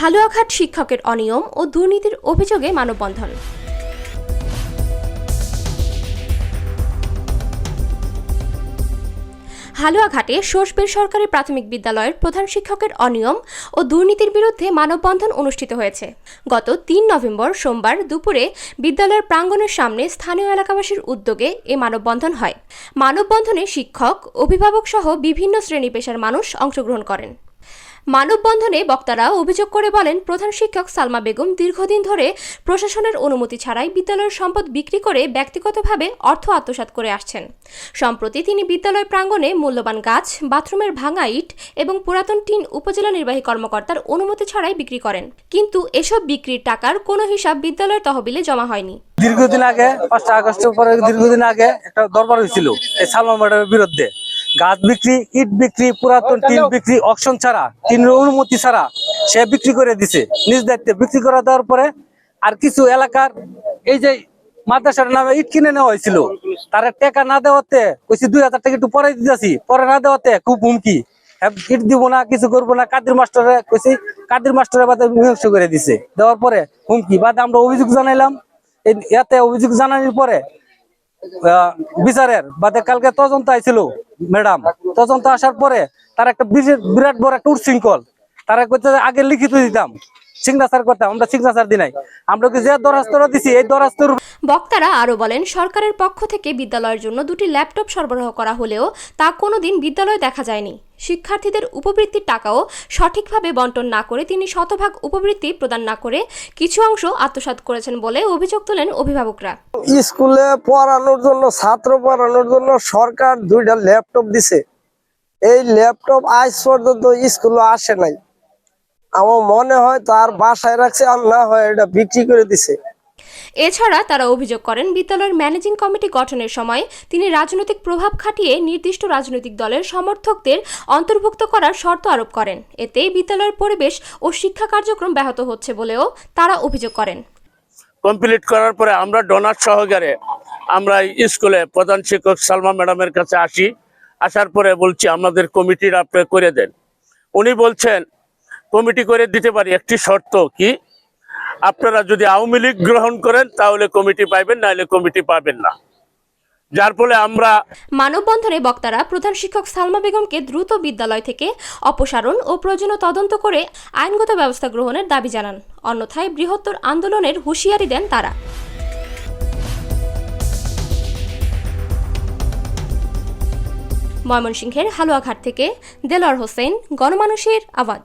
হালুয়াঘাট শিক্ষকের অনিয়ম ও দুর্নীতির অভিযোগে মানববন্ধন। হালুয়াঘাটে সোসবের সরকারি প্রাথমিক বিদ্যালয়ের প্রধান শিক্ষকের অনিয়ম ও দুর্নীতির বিরুদ্ধে মানববন্ধন অনুষ্ঠিত হয়েছে। গত তিন নভেম্বর সোমবার দুপুরে বিদ্যালয়ের প্রাঙ্গণের সামনে স্থানীয় এলাকাবাসীর উদ্যোগে এ মানববন্ধন হয়। মানববন্ধনে শিক্ষক অভিভাবক সহ বিভিন্ন শ্রেণি পেশার মানুষ অংশগ্রহণ করেন। মানববন্ধনে বক্তারা অভিযোগ করে বলেন, প্রধান শিক্ষক সালমা বেগম দীর্ঘদিন ধরে প্রশাসনের অনুমতি ছাড়াই বিদ্যালয়ের সম্পদ বিক্রি করে ব্যক্তিগতভাবে অর্থ আত্মসাৎ করে আসছেন। সম্প্রতি তিনি বিদ্যালয় প্রাঙ্গণে মূল্যবান গাছ, বাথরুমের ভাঙা ইট এবং পুরাতন টিন উপজেলা নির্বাহী কর্মকর্তার অনুমতি ছাড়াই বিক্রি করেন। কিন্তু এসব বিক্রির টাকার কোনো হিসাব বিদ্যালয়ের তহবিলে জমা হয়নি। দীর্ঘদিন আগে, পাঁচটা আগস্টের পরে দীর্ঘদিন আগে একটা দরবার হয়েছিল, এই সালমা ম্যাডামের বিরুদ্ধে। গাছ বিক্রি ইট বিক্রি পুরাতন টিন বিক্রি অকশন ছাড়া টিনের অনুমতি ছাড়া সে বিক্রি করে দিছে। নিজ দায়িত্বে বিক্রি করে দেওয়ার পরে আর কিছু এলাকার এই যে মাদ্রাসার নামে ইট কিনে নেওয়া হয়েছিল তারা টাকা না দেওয়াতে কইছি দুই হাজার টাকা একটু পরে দিতেছি পরে না দেওয়াতে খুব হুমকি। হ্যাঁ, ইট দিব না কিছু করব না কাদির মাস্টারে কইছি কাদির মাস্টারের বাদে করে দিছে। দেওয়ার পরে হুমকি বাদে আমরা অভিযোগ জানাইলাম। ইয়াতে অভিযোগ জানানোর পরে বিচারের বাদে কালকে তদন্ত আইছিল। ম্যাডাম তদন্ত আসার পরে তার একটা বিরাট বড় একটা উৎশৃঙ্খল তারা আগে লিখিত দিতাম। সিগনেচার করতাম আমরা সিগনেচার দি নাই। আমরা কি যে দরখাস্তটা দিছি এই দরখাস্তর বক্তারা আরও বলেন সরকারের পক্ষ থেকে বিদ্যালয়ের জন্য দুটি ল্যাপটপ সরবরাহ করা হলেও তা কোনোদিন বিদ্যালয়ে দেখা যায়নি। শিক্ষার্থীদের উপবৃত্তির টাকাও সঠিকভাবে বন্টন না করে তিনি শতভাগ উপবৃত্তি প্রদান না করে কিছু অংশ আত্মসাৎ করেছেন বলে অভিযোগ তোলেন অভিভাবকরা। স্কুলে পড়ানোর জন্য ছাত্র পড়ানোর জন্য সরকার দুইটা ল্যাপটপ দিছে। এই ল্যাপটপ আজ পর্যন্ত স্কুলে আসে নাই। আমার মনে হয় তার বাসায় রাখছে আর না হয় এটা বিক্রি করে দিছে। এছাড়া তারা অভিযোগ করেন বিদ্যালয়ের ম্যানেজিং কমিটি গঠনের সময় তিনি রাজনৈতিক প্রভাব খাটিয়ে নির্দিষ্ট রাজনৈতিক দলের সমর্থকদের অন্তর্ভুক্ত করার শর্ত আরোপ করেন। এতে বিদ্যালয়ের পরিবেশ ও শিক্ষা কার্যক্রম ব্যাহত হচ্ছে বলেও তারা অভিযোগ করেন। কমপ্লিট করার পরে আমরা ডোনার সহকারে আমরা স্কুলে প্রধান শিক্ষক সালমা ম্যাডামের কাছে আসি। আসার পরে বলছি আমাদের কমিটির আপনি করে দেন। উনি বলছেন কমিটি করে দিতে পারি, একটি শর্ত কি? আপনারা যদি আওয়ামী লীগ গ্রহণ করেন, তাহলে কমিটি পাইবেন, নাহলে কমিটি পাবেন না। যার ফলে আমরা মানববন্ধনে বক্তারা প্রধান শিক্ষক সালমা বেগমকে দ্রুত বিদ্যালয় থেকে অপসারণ ও প্রয়োজনীয় তদন্ত করে আইনগত ব্যবস্থা গ্রহণের দাবি জানান। অন্যথায় বৃহত্তর আন্দোলনের হুঁশিয়ারি দেন তারা। ময়মনসিংহের হালুয়াঘাট থেকে দেলোয়ার হোসেন, গণমানুষের আওয়াজ।